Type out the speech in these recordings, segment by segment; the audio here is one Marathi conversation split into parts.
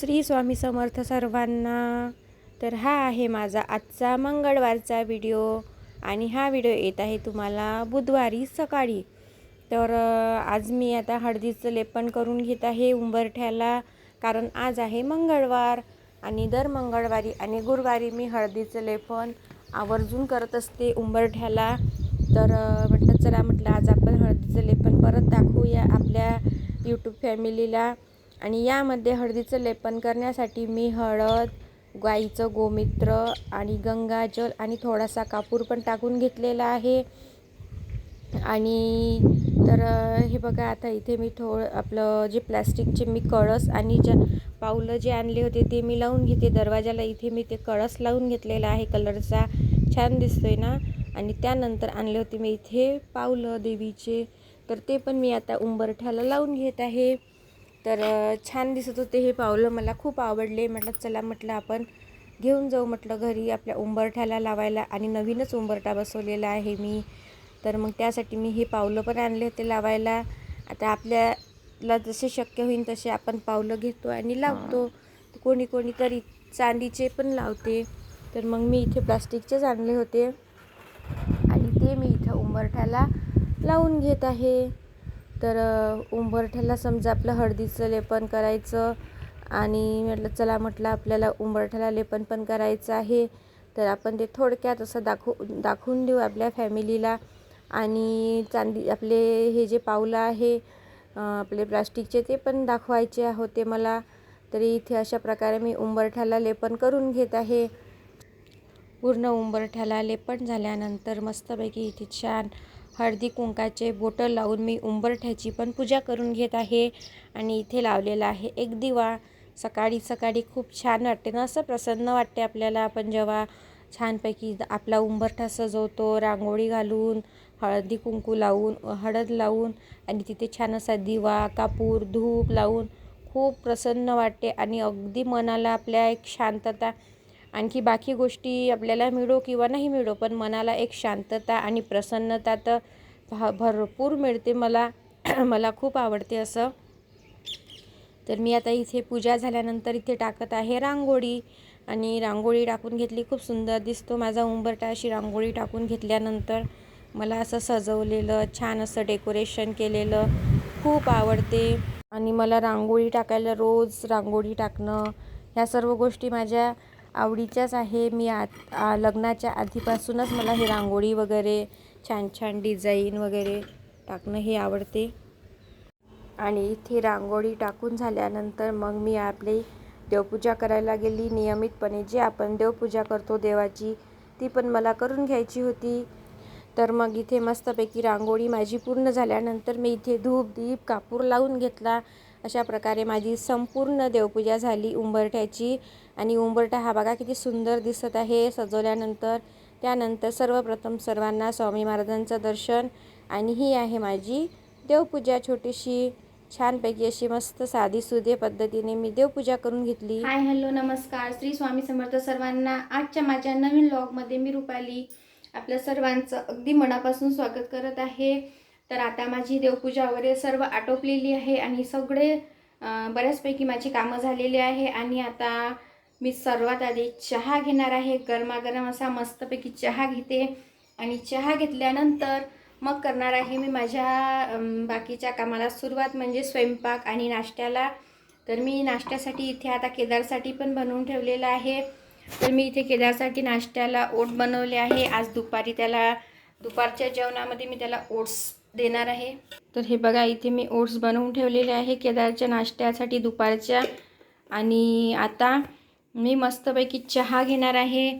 श्री स्वामी समर्थ सर्वांना. तर हा आहे माझा आजचा मंगळवारचा व्हिडिओ. आणि हा व्हिडिओ येत आहे तुम्हाला बुधवारी सकाळी. तर आज मी आता हळदीचं लेपन करून घेत आहे उंबरठ्याला. कारण आज आहे मंगळवार. आणि दर मंगळवारी आणि गुरुवारी मी हळदीचं लेपन आवर्जून करत असते उंबरठ्याला. तर म्हटलं चला म्हटलं आज आपण हळदीचं लेपन परत दाखवूया आपल्या यूट्यूब फॅमिलीला आणि यामध्ये हळदीचं लेपन करण्यासाठी मी हळद गाईचं गोमित्र आणि गंगाजल आणि थोडासा कापूर पण टाकून घेतलेला आहे. आणि तर हे बघा आता इथे मी थोडं आपलं जे प्लॅस्टिकचे मी कळस आणि ज्या पावलं जे आणले होते ते मी लावून घेते. दरवाजाला इथे मी ते कळस लावून घेतलेला आहे. कलरचा छान दिसतोय ना? आणि त्यानंतर आणले होते मी इथे पावलं देवीचे. तर ते पण मी आता उंबरठ्याला लावून घेत आहे. तर छान दिसत होते हे पावलं. मला खूप आवडले. म्हटलं चला म्हटलं आपण घेऊन जाऊ म्हटलं घरी आपल्या उंबरठ्याला लावायला. आणि नवीनच उंबरठा बसवलेला आहे मी. तर मग त्यासाठी मी हे पावलं पण आणले होते लावायला. आता आपल्याला जसे शक्य होईल तसे आपण पावलं घेतो आणि लावतो. कोणी कोणी तरी चांदीचे पण लावते. तर मग मी इथे प्लास्टिकचेच आणले होते. आणि ते मी इथं उंबरठ्याला लावून घेत आहे. तर उंबरठ्याला समजा आपलं हळदीचं लेपन करायचं आणि म्हटलं चला म्हटलं आपल्याला उंबरठ्याला लेपन पण करायचं आहे. तर आपण ते थोडक्यात असं दाखवू दाखवून देऊ आपल्या फॅमिलीला आणि चांदी आपले हे जे पावलं आहे आपले प्लास्टिकचे ते पण दाखवायचे होते मला. तरी इथे अशा प्रकारे मी उंबरठ्याला लेपन करून घेत आहे. पूर्ण उंबरठ्याला लेपन झाल्यानंतर मस्तपैकी इथे छान हळदी कुंकाचे बोटं लावून मी उंबरठ्याची पण पूजा करून घेत आहे आणि इथे लावलेला आहे एक दिवा. सकाळी सकाळी खूप छान वाटते ना असं प्रसन्न वाटते आपल्याला. आपण जेव्हा छानपैकी आपला उंबरठा सजवतो रांगोळी घालून हळदी कुंकू लावून हळद लावून आणि तिथे छान असा दिवा कापूर धूप लावून खूप प्रसन्न वाटते आणि अगदी मनाला आपल्या एक शांतता आणखी बाकी गोष्टी आपल्याला मिळो किंवा नाही मिळो पण मनाला एक शांतता आणि प्रसन्नता तर भा भरपूर मिळते मला. मला खूप आवडते असं. तर मी आता इथे पूजा झाल्यानंतर इथे टाकत आहे रांगोळी. आणि रांगोळी टाकून घेतली खूप सुंदर दिसतो माझा उंबरटा अशी रांगोळी टाकून घेतल्यानंतर मला असं सजवलेलं छान असं डेकोरेशन केलेलं खूप आवडते. आणि मला रांगोळी टाकायला रोज रांगोळी टाकणं ह्या सर्व गोष्टी माझ्या आवडीच्याच आहे. मी आत आ लग्नाच्या आधीपासूनच मला हे रांगोळी वगैरे छान छान डिझाईन वगैरे टाकणं हे आवडते. आणि इथे रांगोळी टाकून झाल्यानंतर मग मी आपली देवपूजा करायला गेली. नियमितपणे जे आपण देवपूजा करतो देवाची ती पण मला करून घ्यायची होती. तर मग इथे मस्तपैकी रांगोळी माझी पूर्ण झाल्यानंतर मी इथे धूप दीप कापूर लावून घेतला. अशा प्रकारे माझी संपूर्ण देवपूजा झाली उंबरठ्याची. आणि उंबरठा हा बघा किती सुंदर दिसत आहे. सजवल्यानंतर त्यानंतर सर्वप्रथम सर्वांना स्वामी महाराजांचं दर्शन. आणि ही आहे माझी देवपूजा छोटीशी छानपैकी अशी मस्त साधी सुधे पद्धतीने मी देवपूजा करून घेतली. हाय हॅलो नमस्कार. श्री स्वामी समर्थ सर्वांना आजच्या माझ्या नवीन व्लॉगमध्ये मी रुपाली आपल्या सर्वांचं अगदी मनापासून स्वागत करत आहे. तर आता माझी देवपूजा वगैरे सर्व आटोपलेली आहे आणि सगळे बऱ्याचपैकी माझी कामं झालेली आहे आणि आता मी सर्वात आधी चहा घेणार आहे. गरमागरम असा मस्तपैकी चहा घेते आणि चहा घेतल्यानंतर मग करणार आहे मी माझ्या बाकीच्या कामाला सुरुवात म्हणजे स्वयंपाक आणि नाश्त्याला. तर मी नाश्त्यासाठी इथे आता केदारसाठी पण बनवून ठेवलेलं आहे. तर मी इथे केदारसाठी नाश्त्याला ओट बनवले आहे. आज दुपारी त्याला दुपारच्या जेवणामध्ये मी त्याला ओट्स देणार आहे. तर हे बघा इथे मी ओट्स बनवून ठेवलेले आहे. केदारच्या नाश्त्यासाठी दुपारच्या. आणि आता मी मस्तपैकी चहा घेणार आहे.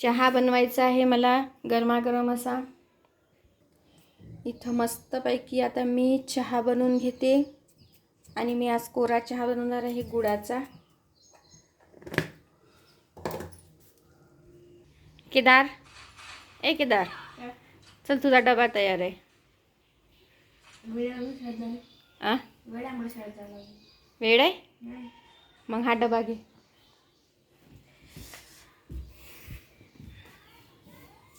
चहा बनवायचा आहे मला गरमागरम असा. इथं मस्तपैकी आता मी चहा बनवून घेते. आणि मी आज कोरा चहा बनवणार आहे गुळाचा. केदार. ए केदार. चल तुझा डबा तयार आहे. आ? वेळ आहे? मग हा डबा घे.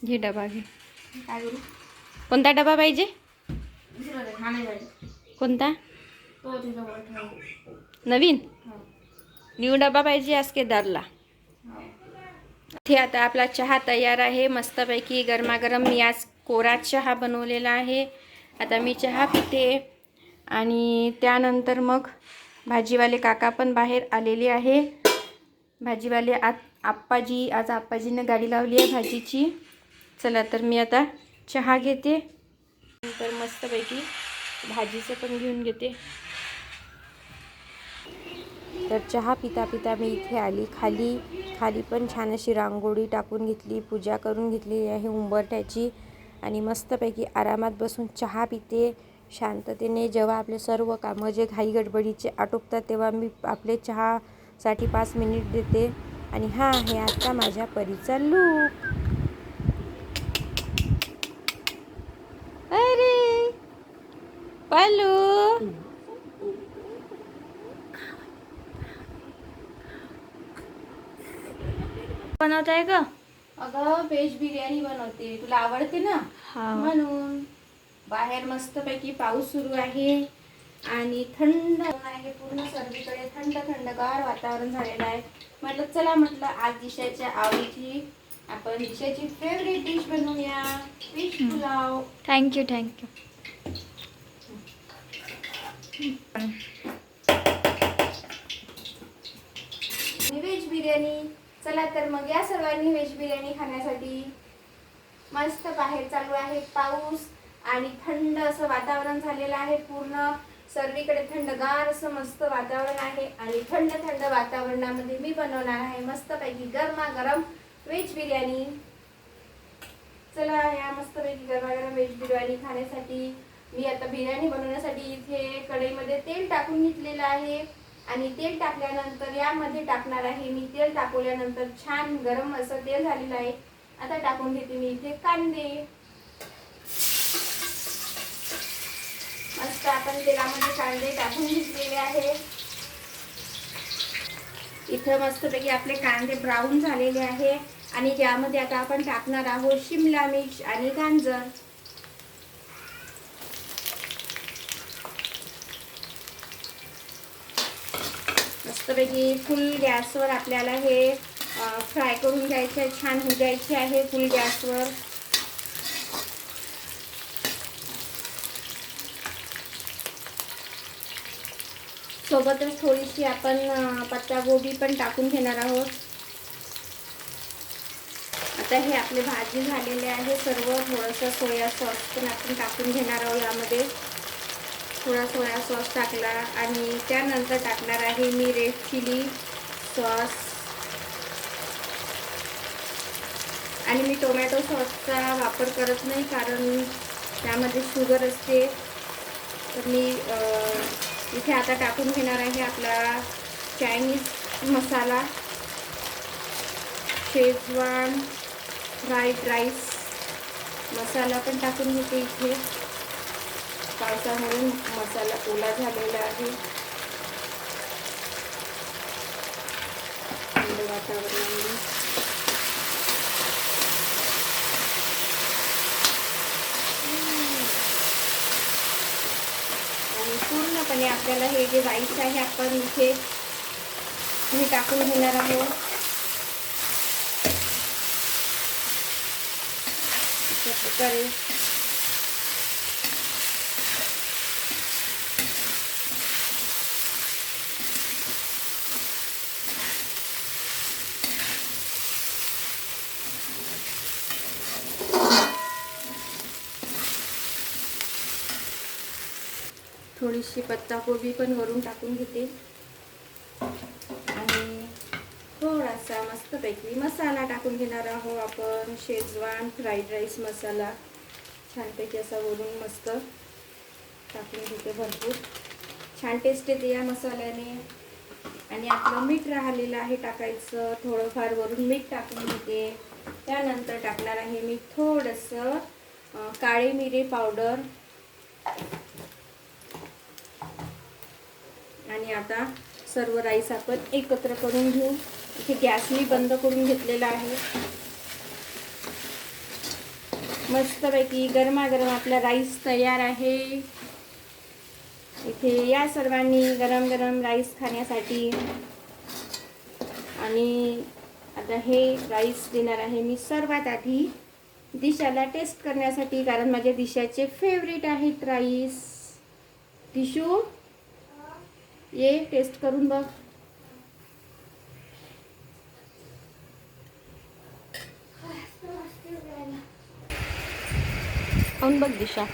घे डबा घे. कोणता डबा पाहिजे? हा कोणता? नवीन? हा. न्यू डबा पाहिजे आज केदारला. इथे आता आपला चहा तयार आहे. मस्तपैकी गरमागरम मी आज कोरा चहा बनवलेला आहे. आता मी चहा पिते आणि त्यानंतर मग भाजीवाले काका पण बाहेर आलेले आहे. भाजीवाले आत आप्पाजी आज आप्पाजीनं गाडी लावली आहे भाजीची. चला तर मी आता चहा घेते. नंतर मस्तपैकी भाजीचं पण घेऊन घेते. तर चहा पिता पिता मी इथे आली खाली. खाली पण छान अशी रांगोळी टाकून घेतली पूजा करून घेतलेली आहे उंबरठ्याची. आणि मस्तपैकी आरामात बसून चहा पिते शांततेने जेव्हा आपले सर्व कामं जे घाई गडबडीचे आटोपतात तेव्हा मी आपले चहासाठी पाच मिनिट देते. आणि हा आहे आता माझ्या परीचा लूक अरे! पालू! बनवत आहे का अगं व्हेज बिर्याणी बनवते. तुला आवडते ना? हा. म्हणून बाहेर मस्तपैकी पाऊस सुरू आहे आणि थंड आहे. पूर्ण सर्वीकडे थंड थंडगार वातावरण झालेलं आहे. म्हटलं चला म्हटलं आज दिशाच्या आवडीची आपण दिशाची फेवरेट डिश बनवूया. Fish pulao. Thank you thank you veg biryani. चला तर मग या सर्वांनी व्हेज बिर्याणी खाण्यासाठी मस्त बाहेर चालू आहे पाऊस आणि थंड असं वातावरण झालेलं आहे पूर्ण. सर्वीकडे थंडगार असं मस्त वातावरण आहे आणि थंड थंड वातावरणामध्ये मी बनवणार आहे मस्तपैकी गरमागरम व्हेज बिर्याणी. चला या मस्तपैकी गरमागरम व्हेज बिर्याणी खाण्यासाठी. मी आता बिर्याणी बनवण्यासाठी इथे कढईमध्ये तेल टाकून घेतलेलं आहे. आणि तेल टाकल्यानंतर यामध्ये टाकणार आहे. मी तेल टाकवल्यानंतर छान गरम असं तेल झालेलं आहे. आता टाकून घेते मी इथे कांदे. मस्त आपण तेलामध्ये कांदे टाकून घेतलेले आहे. इथं मस्तपैकी आपले कांदे ब्राऊन झालेले आहे. आणि त्यामध्ये आता आपण टाकणार आहोत शिमला मिर्च आणि गांजर. मस्तपैकी फुल गॅसवर आपल्याला हे फ्राय करून घ्यायचं आहे छान होऊ आहे फुल गॅसवर सोबतच थोडीशी आपण पत्ता पत्तागोबी पण टाकून घेणार आहोत. आता हे आपले भाजी झालेले आहे सर्व थोडंसं सोया सॉस पण आपण टाकून घेणार आहोत यामध्ये. थोडा सोया सॉस टाकला आणि त्यानंतर टाकणार आहे मी रेड चिली सॉस. आणि मी टोमॅटो सॉसचा वापर करत नाही कारण त्यामध्ये शुगर असते. तर मी इथे आता टाकून घेणार आहे आपला Chinese masala. Schezwan fried rice masala पण टाकून घेते इथे. पावसामुळे मसाला ओला झालेला आहे. थंड वातावरणामध्ये आणि पूर्णपणे आपल्याला हे जे राईस आहे आपण इथे हे टाकून घेणार आहोत. अशा प्रकारे थोडीशी पत्ताकोबी पण वरून टाकून घेते. आणि थोडासा मस्तपैकी मसाला टाकून घेणार आहोत आपण शेजवान फ्राईड राईस मसाला. छानपैकी असा वरून मस्त टाकून घेते भरपूर. छान टेस्ट येते या मसाल्याने. आणि आपलं मीठ राहिलेलं आहे टाकायचं थोडंफार वरून मीठ टाकून घेते. त्यानंतर टाकणार आहे मी थोडंसं काळी काळे मिरे पावडर. आणि आता सर्व राईस आपण एकत्र करून घेऊ. इथे गॅस मी बंद करून घेतलेला आहे. मस्तपैकी गरमागरम आपला राईस तयार आहे. इथे या सर्वांनी गरम गरम राईस खाण्यासाठी. आणि आता हे राईस देणार आहे मी सर्वात आधी दिशाला टेस्ट करण्यासाठी कारण माझ्या दिशाचे फेवरेट आहेत राईस. दिशू? ये टेस्ट करून बघ खाऊन बघ दिशा.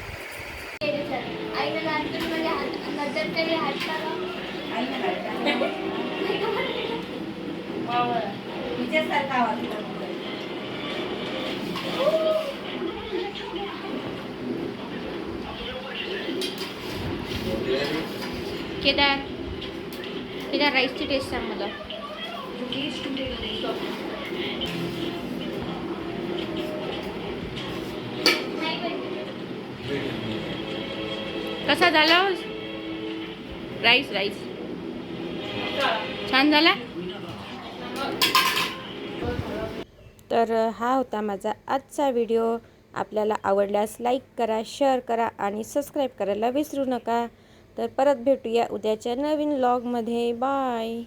केदार तिला राईसची टेस्ट सांग मला. कसा झाला हो? राईस राईस छान झाला? तर हा होता माझा आजचा व्हिडिओ आपल्याला आवडल्यास लाईक करा शेअर करा आणि सबस्क्राईब करायला विसरू नका. तर परत भेटूया उद्याच्या नवीन लॉगमध्ये बाय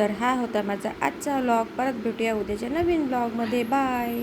तर हा होता माझा आजचा व्लॉग परत भेटूया उद्याच्या नवीन ब्लॉगमध्ये बाय